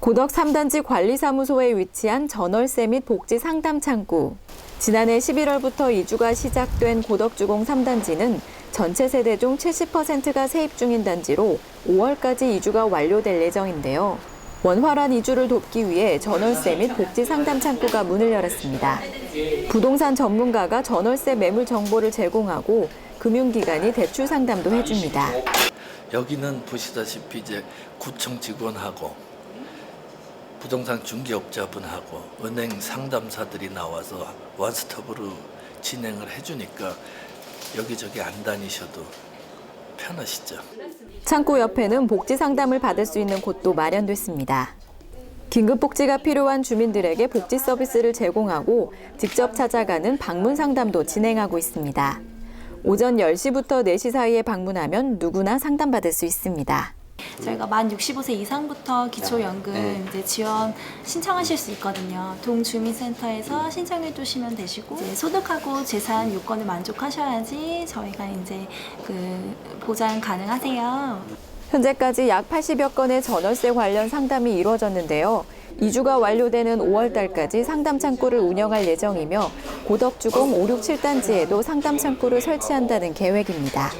고덕 3단지 관리사무소에 위치한 전월세 및 복지 상담 창구. 지난해 11월부터 이주가 시작된 고덕주공 3단지는 전체 세대 중 70%가 세입 중인 단지로 5월까지 이주가 완료될 예정인데요. 원활한 이주를 돕기 위해 전월세 및 복지 상담 창구가 문을 열었습니다. 부동산 전문가가 전월세 매물 정보를 제공하고 금융기관이 대출 상담도 해줍니다. 여기는 보시다시피 이제 구청 직원하고 부동산 중개업자분하고 은행 상담사들이 나와서 원스톱으로 진행을 해주니까 여기저기 안 다니셔도 편하시죠. 창구 옆에는 복지 상담을 받을 수 있는 곳도 마련됐습니다. 긴급 복지가 필요한 주민들에게 복지 서비스를 제공하고 직접 찾아가는 방문 상담도 진행하고 있습니다. 오전 10시부터 4시 사이에 방문하면 누구나 상담받을 수 있습니다. 저희가 만 65세 이상부터 기초연금 이제 지원 신청하실 수 있거든요. 동주민센터에서 신청해 두시면 되시고 이제 소득하고 재산 요건을 만족하셔야지 저희가 이제 그 보장 가능하세요. 현재까지 약 80여 건의 전월세 관련 상담이 이루어졌는데요. 이주가 완료되는 5월 달까지 상담 창구를 운영할 예정이며 고덕주공 5, 6, 7단지에도 상담 창구를 설치한다는 계획입니다.